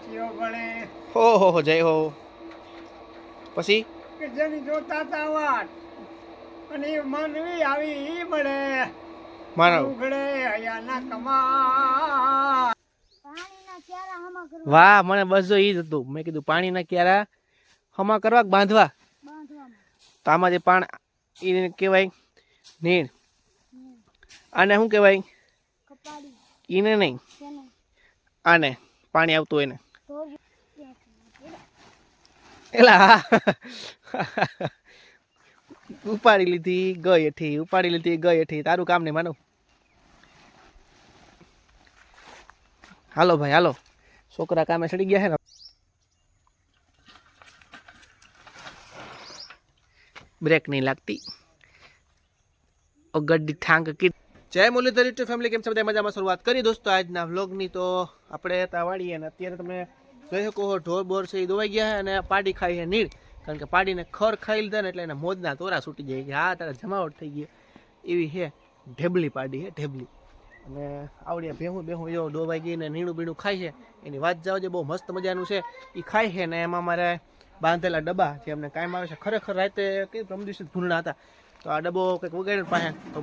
સોરઠીઓ ભણે હો હો હો જય હો. પછી? કે જેની જોતા તા વાત અને એ માનવી આવી ઈ મળે માનવ. ઉઘડે હયાના કમા પાણીના ક્યારા હમા કરવા? વાહ મને બસ જો ઈ જ હતું. મેં કીધું પાણીના ક્યારા હમા કરવા બાંધવા? તો આમાં જે પાણ એને કહેવાય નીણ. આને શું કહેવાય? એને ઈને નહીં. આને પાણી આવતું હોય ને. એલા. ઉપાડી લીધી, ગઈ એઠી ઉપાડી લીધી, ગઈ એઠી તારું કામ નહીં માનું. હાલો ભાઈ, હાલો. છોકરા કામે ચડી ગયા છે ને. બ્રેક નહીં લાગતી. ગड्डी ઠાંક કી જય મુરલીધર યુટ્યુબ ફેમિલી, કેમ છે બધા? મજામાં શરૂઆત કરી. દોસ્તો, આજના વ્લોગની તો આપણે તાવાડીએ અને અત્યારે તમે જોઈ શકો છો ઢોર બોર છે એ દોવાઈ ગયા અને પાડી ખાઈ છે નીર કારણ કે પાડીને ખર ખાઈ લીધા ને એટલે એના મોજના તોરા છૂટી જાય કે હા, તારા જમાવટ થઈ ગઈ. એવી છે ઢેબલી પાડી છે, ઢેબલી. અને આવડ્યા ભેહું બેહું એવો દોવાઈ ગઈ ને નીણું બીણું ખાય છે. એની વાત જાવ જે બહુ મસ્ત મજાનું છે. એ ખાય છે ને એમાં મારે બાંધેલા ડબ્બા જે અમને કાયમ આવે છે. ખરેખર રાતે કઈ પ્રમ દિવસે ભૂલણા હતા. તો આ ડબ્બો કંઈક વગાડ્યો પાસે તો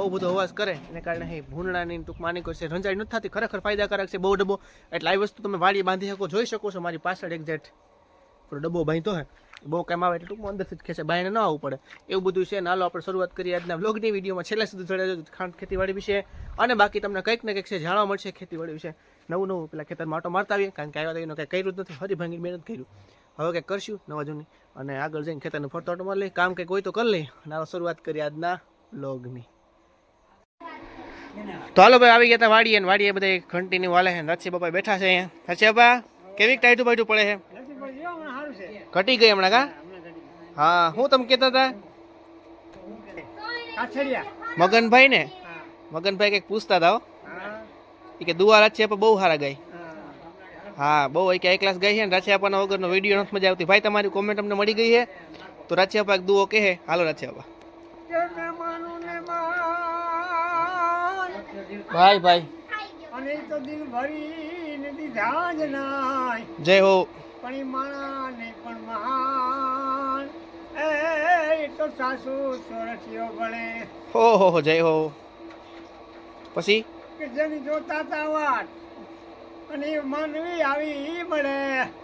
બહુ બધો અવાજ કરે એને કારણે એ ભૂંડાની ટૂંકમાં માની કોઈ છે, રંજાઈ નથી થતી. ખરેખર ફાયદાકારક છે, બહુ ડબ્બો. એટલે આવી વસ્તુ તમે વાડી બાંધી શકો, જોઈ શકો છો. મારી પાછળ એક્ઝેક્ટ થોડો ડબ્બો બાંધતો હે બહુ કામ આવે એટલે ટૂંકમાં અંદરથી જ ખેંચે બાઈને ન આવવું પડે. એવું બધું છે નાલો આપણે શરૂઆત કરીએ આજના બ્લોગની વિડીયોમાં. છેલ્લા સુધી જોડાજો ખાંડ ખેતીવાડી વિશે. અને બાકી તમને કંઈક ને કંઈક છે જાણવા મળશે ખેતીવાડી વિશે. નવું નવું પેલા ખેતરમાં આટો મારતા આવીએ, કારણ કે આવ્યા તો એનું કંઈ કર્યું નથી. હરી ભાંગી મહેનત કર્યું. હવે કંઈક કરશું, નવા જૂની. અને આગળ જઈને ખેતરને ફરતો આટો મારી લઈ, કામ કંઈક હોય તો કરી લઈ. અને શરૂઆત કરીએ આજના બ્લોગની તો હાલો ભાઈ આવી ગયા હતા વાડીએ ને વાડીએ બધા ઘંટીની વાલે છે રચી બાપા બેઠા છે અહીંયા. રચી બાપા કેવી ટાઈટું બાઈટું પડે છે? ઘટી ગઈ હમણાં કા? હા હું તમે કહેતા હતા મગનભાઈ ને? મગનભાઈ કંઈક પૂછતા હતા એ કે દુવા રાચી આપા બહુ સારા ગઈ હા બહુ એક એક ક્લાસ ગઈ છે ને રાચી આપાના વગરનો વીડિયો નથી મજા આવતી. ભાઈ તમારી કોમેન્ટ અમને મળી ગઈ છે? તો રાચી આપા એક દુઓ કહે. હાલો રાચી આપા. ભાઈ ભાઈ. અને તો દિલ ભરીને દીધા જ નાય. જય હો. પણ એ માણા ને પણ મહાન એ તો સાસુ સોરઠિયો ભણે. હો હો જય હો. પછી? કે જેની જોતા તા વાત અને માનવી આવી મળે.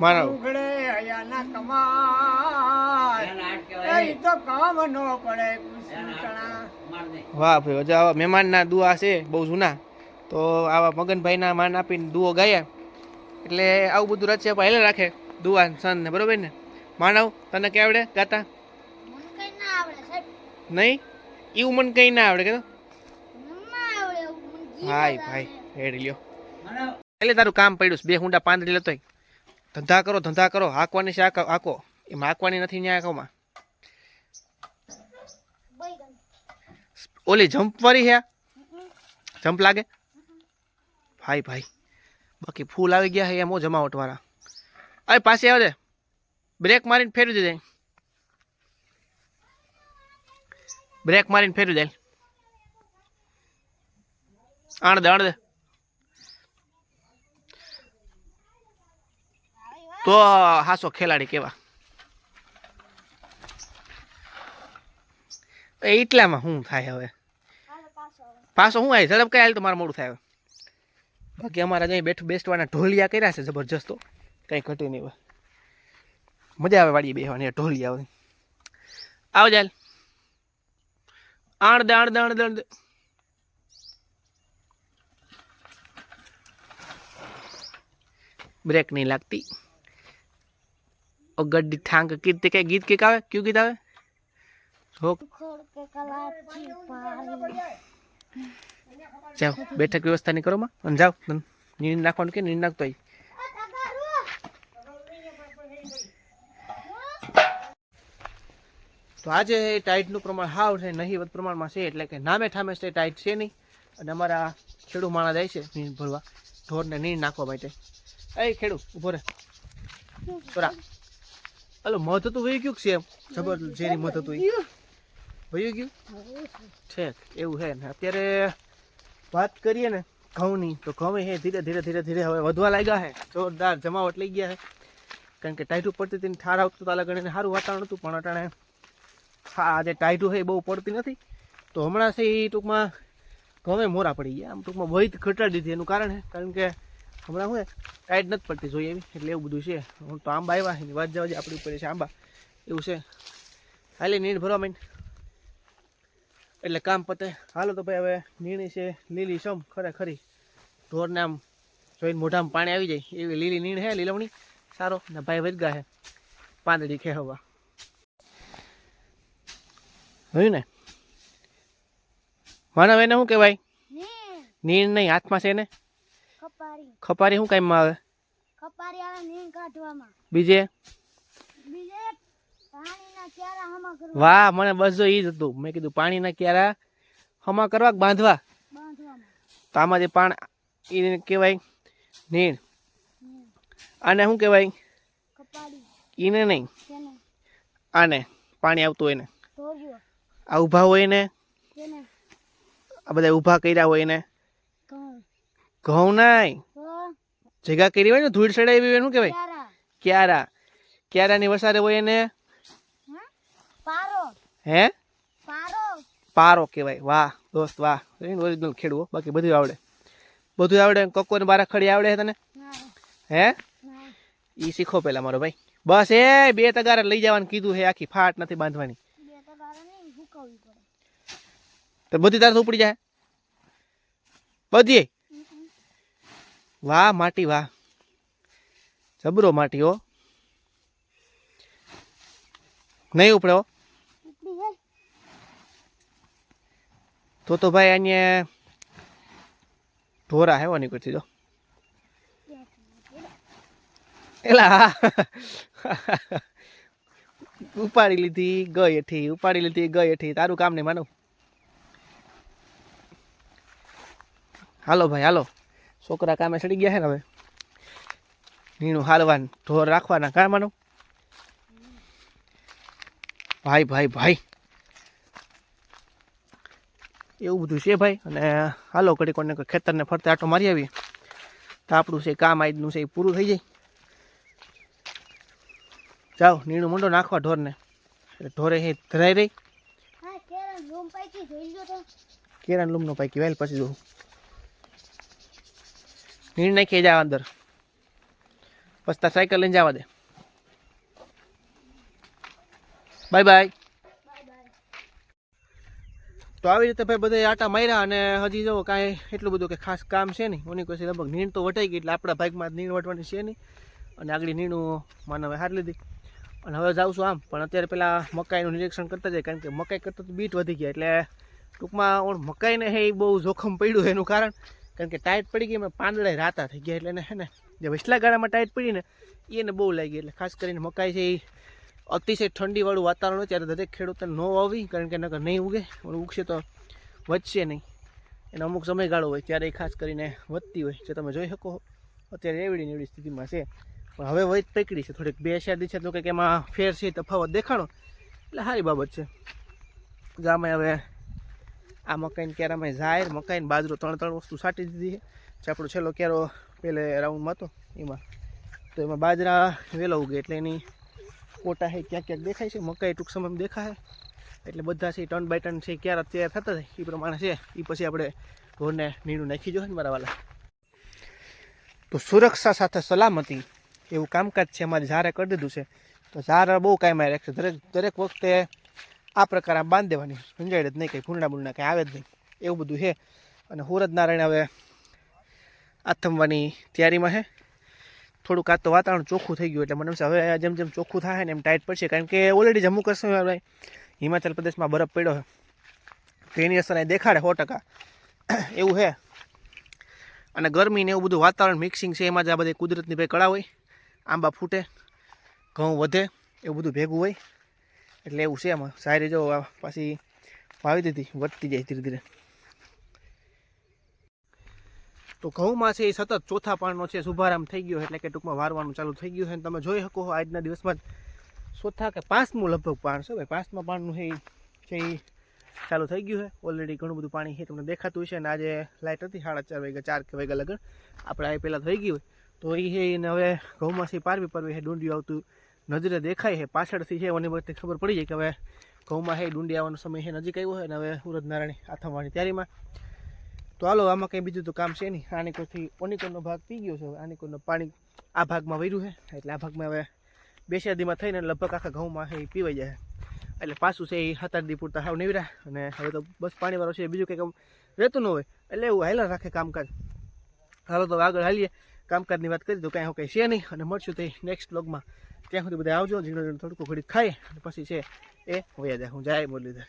માનવ ઉઘડે હયાના કમાય એ તો કામ નો પડે વાહ ભાઈ જો આવા. મહેમાનના દુઆ છે બહુ જૂના. તો આવા મગનભાઈના માન આપીને દુઓ ગાયા. એટલે આવું બધું રચે પહેલે રાખે દુઆ સન ને બરોબર ને? માનવ તને કે આવડે ગાતા? મને કઈ ના આવડે સાહેબ. નહીં? એવું મને કંઈ ના આવડે કે હાય ભાઈ હેડ લ્યો. એટલે તારું કામ પડ્યું છે બે હુંડા પાંદડી લેતોય ધંધા કરો ધંધા કરો. હાંકવાની છે હાંકો. એમાં હાંકવાની નથી ન્યા હાંકોમાં ઓલી જમ્પ વાળી હે? જમ્પ લાગે? ભાઈ ભાઈ. બાકી ફૂલ આવી ગયા છે એમ જમાવટ વાળા અરે પાસે આવજે. બ્રેક મારીને ફેરવી દે બ્રેક મારીને ફેરવી દે. આણ દે આણ દે તો હાસો ખેલાડી કેવા. એટલામાં શું થાય હવે? પાછો. શું આવી ઝડપ કઈ હાલ તો મારે મોડું થાય. બાકી અમારા અહીં બેઠું, બેસવાના ઢોલિયા કર્યા છે જબરજસ્ત તો કંઈ ઘટે નહીં હોય. મજા આવે વાડી બેસવાની ઢોલિયા આવે આવ જાલ આણ દે આણ દે આણ દે આણ દે. બ્રેક નહીં લાગતી. કઈ ગીત કંઈક આવે? કયું ગીત આવે? હોક. ખોડ કે કલાથી પારી. જાઓ બેઠક વ્યવસ્થા નહીં કરો માં. અને જાઓ નીંદ નાખવાનું કે નીંદ નાખતો તો આજે ટાઈટનું પ્રમાણ હાવ છે નહીવત પ્રમાણમાં છે એટલે કે નામે ઠામે છે ટાઈટ છે નહીં. અને અમારા ખેડૂ માણા જાય છે નીંદ ભરવા. ઢોરને નીંદ નાખવા માટે. એ ખેડૂ ઊભો રે. તોરા હલો મત હતું વહી ગયું છે? એમ જબર જેની મધ હતું વહી ગયું? છે એવું છે ને. અત્યારે વાત કરીએ ને ઘઉંની, તો ઘઉં હે, ધીરે ધીરે ધીરે ધીરે હવે વધવા લાગ્યા છે જોરદાર જમાવટ લઈ ગયા છે કારણ કે ટાઈટું પડતી હતી ઠાર આવતું તાલા ગણીને સારું વાતાવરણ હતું, પણ અટાણે આજે ટાઈટું છે એ બહુ પડતી નથી. તો હમણાં છે એ ટૂંકમાં ઘઉં મોરા પડી ગયા. આમ ટૂંકમાં વહીત ઘટાડી દીધી એનું કારણ છે કારણ કે હમણાં હું ટાઈટ નથી પડતી જોઈએ એવી એટલે એવું બધું છે. હું તો આંબા આવ્યા એની વાત જવા આપણી ઉપર છે આંબા. એવું છે. હાલે નીણ ભરવા માંડ. એટલે કામ પતે. હાલો તો ભાઈ હવે નીણી છે લીલી સમ ખરેખરી. ઢોરને આમ જોઈને મોઢામાં પાણી આવી જાય. એવી લીલી નીણ હે લીલવણી. સારો. ને ભાઈ વધગા હે પાંદડી ખેહવા. જોયું ને? માનવ એને શું કહેવાય? નીણ. નહીં હાથમાં છે ને કપારી ખપારી શું કામમાં આવે? ખપારી આવે નીંગ કાઢવામાં. બીજે? બીજે પાણીના ક્યારા હમા કરવા? વાહ મને બસ જો ઈ જ હતું. મેં કીધું પાણીના ક્યારા હમા કરવા બાંધવા? બાંધવામાં. તો આમાં જે પાણ એને કહેવાય નીણ. આને શું કહેવાય? કપાડી ઈને નહીં. આને પાણી આવતું હોય ને આ ઊભા હોય ને આ બધા ઊભા કર્યા હોય ને ઘઉં નાય જગા કરી હોય ને ધૂળ ચડાવી હોય એનું કહેવાય? ક્યારા? ક્યારા? ક્યારાની વસારે હોય એને? હે? પારો. કહેવાય. વાહ દોસ્ત વાહ. ઓરિજિનલ ખેડવો બાકી બધું આવડે. બધું આવડે કક્કો ને બારાખડી આવડે છે તને? હે? એ ઈ શીખો પેલા મારો ભાઈ. બસ એ બે તગારે લઈ જવાનું કીધું હે આખી ફાટ નથી બાંધવાની. તો બધી તાર ઉપડી જાય. બધી વાહ, માટી વાહ. જબરો માટી, હો. નહીં ઉપડે, હો. તો તો ભાઈ અહીંયા ઢોરા હેવાની નીકળતી જો એલા ઉપાડી લીધી, ગઈ એઠી ઉપાડી લીધી, ગઈ એઠી તારું કામ નહીં માનું. હાલો ભાઈ, હાલો. છોકરા કામે ચડી ગયા છે ને હવે. નીણું હાલવાનું ઢોર રાખવાના કામાનું. ભાઈ ભાઈ ભાઈ. એવું બધું છે ભાઈ. અને હાલો ઘડી કોને ખેતરને ફરતે આટો મારી આવીએ. તો આપણું છે કામ આજનું છે એ પૂરું થઈ જાય. જાઓ નીણું મંડો નાખવા ઢોરને. એટલે ઢોરે એ ધરાઈ રહી. હા કેરાન લૂમનો પાકી વેલ પછી જોઉં. નીણ નાખી જાવ અંદર. પછી સાયકલ લઈને જવા દે. Bye bye. તો આવી રીતે ભાઈ બધા આટા માર્યા અને હજી જો કાંઈ એટલું બધું કે ખાસ કામ છે નહીં. ઓની કોઈ લગભગ નીણ તો વટાઈ ગઈ એટલે આપણા ભાગમાં નીણ વટવાની છે નહીં. અને આગળ નીણું માનવે હાર લીધી. અને હવે જાઉં છું આમ. પણ અત્યારે પેલા મકાઈનું નિરીક્ષણ કરતા જાય કારણ કે મકાઈ કરતાં તો બીટ વધી ગયા. એટલે ટૂંકમાં મકાઈને એ બહુ જોખમ પડ્યું એનું કારણ. કારણ કે ટાઈટ પડી ગઈ એમાં પાંદડા રાતા થઈ ગયા એટલે એને હે ને, જે વસલા ગાળામાં ટાઈટ પડી ને, એને બહુ લાગી એટલે ખાસ કરીને મકાઈ છે એ અતિશય ઠંડીવાળું વાતાવરણ હોય ત્યારે દરેક ખેડૂતને ન વાવી કારણ કે નકર નહીં ઉગે, પણ ઉગશે તો વધશે નહીં. એનો અમુક સમયગાળો હોય ત્યારે એ ખાસ કરીને વધતી હોય, જે તમે જોઈ શકો અત્યારે એવડી એવડી સ્થિતિમાં છે. પણ હવે વધ પકડી છે, થોડીક બે શાદી છે તો કંઈક એમાં ફેર છે, તફાવત દેખાણો. એટલે સારી બાબત છે. ગામે હવે આ મકાઈને કેરામાં જાહેર મકાઈને બાજરો ત્રણ ત્રણ વસ્તુ સાટી દીધી છે. જે આપણો છેલ્લો કેરો પેલે રાઉન્ડમાં હતો, એમાં. તો એમાં બાજરા વહેલો ઉગે એટલે એની કોટા છે ક્યાંક ક્યાંક દેખાય છે. મકાઈ ટૂંક સમયમાં દેખાય. એટલે બધા છે ટન બાય ટન છે ક્યારે તૈયાર થતા થાય એ પ્રમાણે છે. એ પછી આપણે ઢોરને નીણું નાખી જોઈએ ને મારા વાલા. તો સુરક્ષા સાથે સલામતી એવું કામકાજ છે અમારે ઝારે કરી દીધું છે. તો ઝાર બહુ કાંઈ રાખશે દરેક દરેક વખતે આ પ્રકાર આમ બાંધી દેવાની. સમજાય જ નહીં, કંઈ ભૂંડા બુંડા કંઈ આવે જ નહીં. એવું બધું છે. અને નારાયણ હવે આથમવાની તૈયારીમાં છે. થોડુંક આ તો વાતાવરણ ચોખ્ખું થઈ ગયું એટલે મને હવે જેમ જેમ ચોખ્ખું થાય ને એમ ટાઈટ પડશે, કારણ કે ઓલરેડી જમ્મુ કાશ્મીર હિમાચલ પ્રદેશમાં બરફ પડ્યો છે. તેની અસર અહીં દેખાડે સો ટકા. એવું છે. અને ગરમી ને એવું બધું વાતાવરણ મિક્સિંગ છે, એમાં જ આ બધી કુદરતની ભાઈ કળા હોય, આંબા ફૂટે, ઘઉં વધે, એવું બધું ભેગું હોય. એટલે એવું છે એમાં. સારી જો પાછી વાવી દીધી, વધતી જાય ધીરે ધીરે. તો ઘઉંમાં છે એ સતત ચોથા પાણનો છે શુભારંભ થઈ ગયો એટલે કે ટૂંકમાં વારવાનું ચાલુ થઈ ગયું છે. અને તમે જોઈ શકો આજના દિવસમાં ચોથા કે પાંચમું લગભગ પાણ છે. ભાઈ પાંચમા પાણનું છે એ છે એ ચાલુ થઈ ગયું છે. ઓલરેડી ઘણું બધું પાણી છે, તમને દેખાતું છે અને આજે લાઇટ હતી, સાડા ચાર વાગ્યા, ચાર કે વાગ્યા લગન. આપણે આ પહેલાં થઈ ગયું હોય. તો એ છે એને હવે ઘઉંમાંથી પારવી પારવી છે, ડુંડિયું આવતું નજરે દેખાય છે, પાછળથી છે એની વખતે ખબર પડી જાય કે હવે ઘઉંમાં છે ડુંડી આવવાનો સમય છે, નજીક આવ્યો છે અને હવે સુરત નારાયણી આથમવાની તૈયારીમાં. તો હાલો, આમાં કંઈ બીજું તો કામ છે નહીં. આનીકોરથી ઓનિકોરનો ભાગ પી ગયો છે, હવે પાણી આ ભાગમાં વૈર્યું છે, એટલે આ ભાગમાં હવે બે શેરદીમાં થઈને લગભગ આખા ઘઉંમાં એ પીવાઈ જાય એટલે પાછું છે, એ સાત આઠ પૂરતા હાવ નીવરા અને હવે તો બસ પાણીવાળો છે, બીજું કંઈ કામ રહેતું ન હોય. એટલે એવું હાઈલા રાખે કામકાજ. હાલો, તો આગળ હાલીએ. કામકાજની વાત કરી તો કાંઈ હું કંઈ છે નહીં. અને મળશું તે નેક્સ્ટ બ્લોગમાં ત્યાં સુધી બધા આવજો ઝીણો ઝીણો થોડુંક ઘડી ખાઈ પછી છે એ વયા જાય હું જાય મુરલીધર